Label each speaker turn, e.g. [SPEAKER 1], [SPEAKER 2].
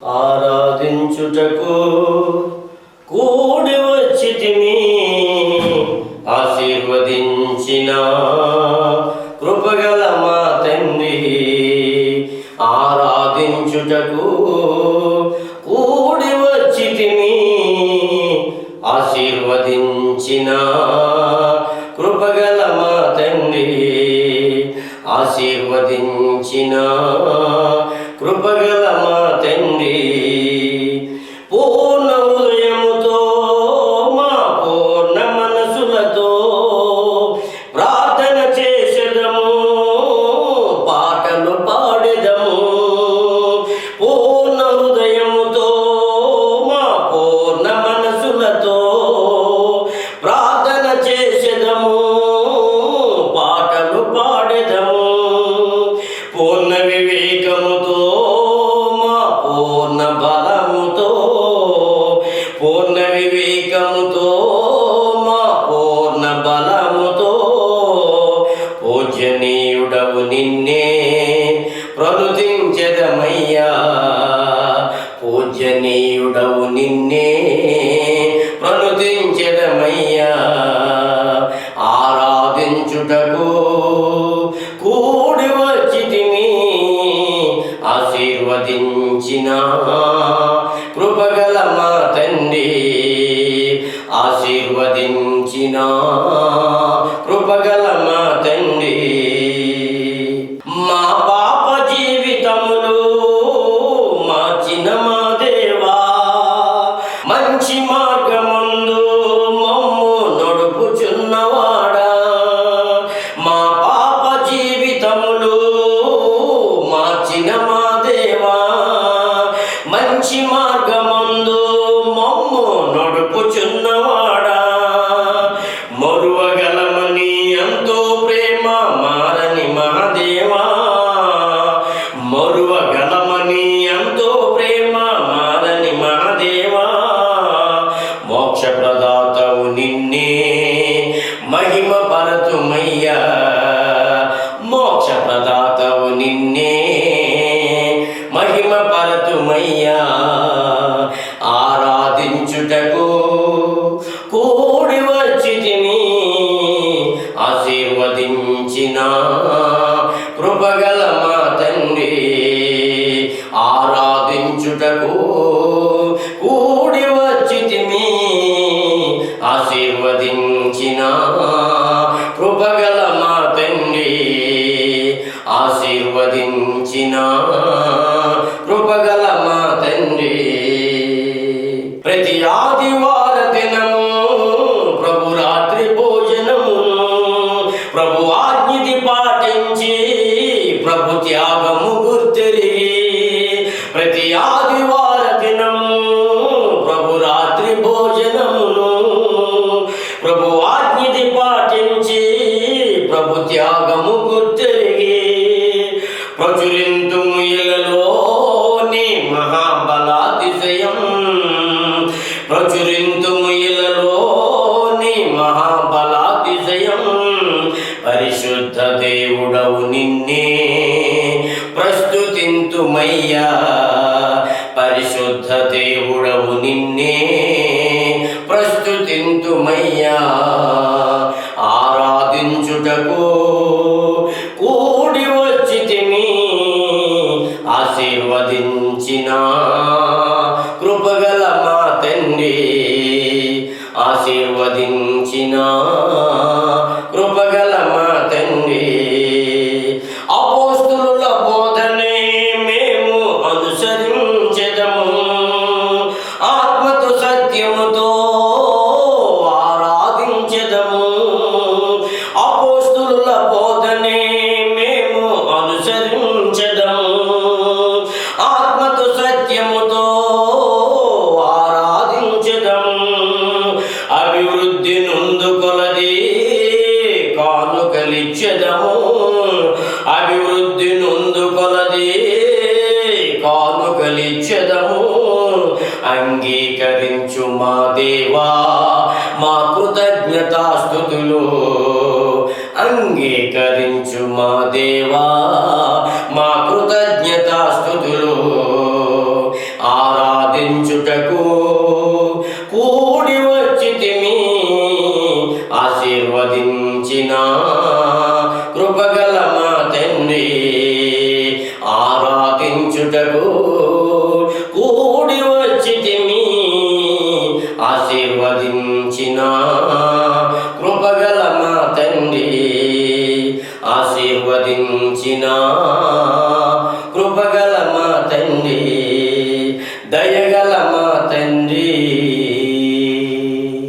[SPEAKER 1] ఆరాధించుటకు కూడి వచ్చితిమి ఆశీర్వదించిన కృపగల మా తండ్రి. ఆరాధించుటకు కూడి వచ్చితిమి ఆశీర్వదించిన కృపగల పూర్ణ పూర్ణ వివేకముతో మా పూర్ణ బలముతో. పూజనీయుడవు నిన్నే ప్రణుతించదమయ్యా పూజనీయుడవు నిన్నే ప్రణుతించదమయ్యా ఆరాధించుటకు కూడి వచ్చితిమి ఆశీర్వదించిన. కృపగల మా ఆశీర్వదించిన కృపగల మా తండ్రి మా పాప జీవితములు మార్చిన మా దేవా మంచి మా నిన్నే మహిమ పరతుమయ్యా. ఆరాధించుటకు కూడి వచ్చితిని ఆశీర్వదించిన కృపగల మా తండ్రి. ఆరాధించుటకు ఆజ్ఞతి పాటించి ప్రభు త్యాగము గుర్తెరిగి దేవుడవు నిన్నే. ప్రస్తుతింతుమయ్యా పరిశుద్ధ దేవుడవు నిన్నే. ప్రస్తుతింతుమయ్యా ఆరాధించుటకు కానుకలిచ్చెదము అంగీకరించు మా దేవా మా కృతజ్ఞతాస్థుతులు. అంగీకరించు మా దేవా వదించిన కృపగల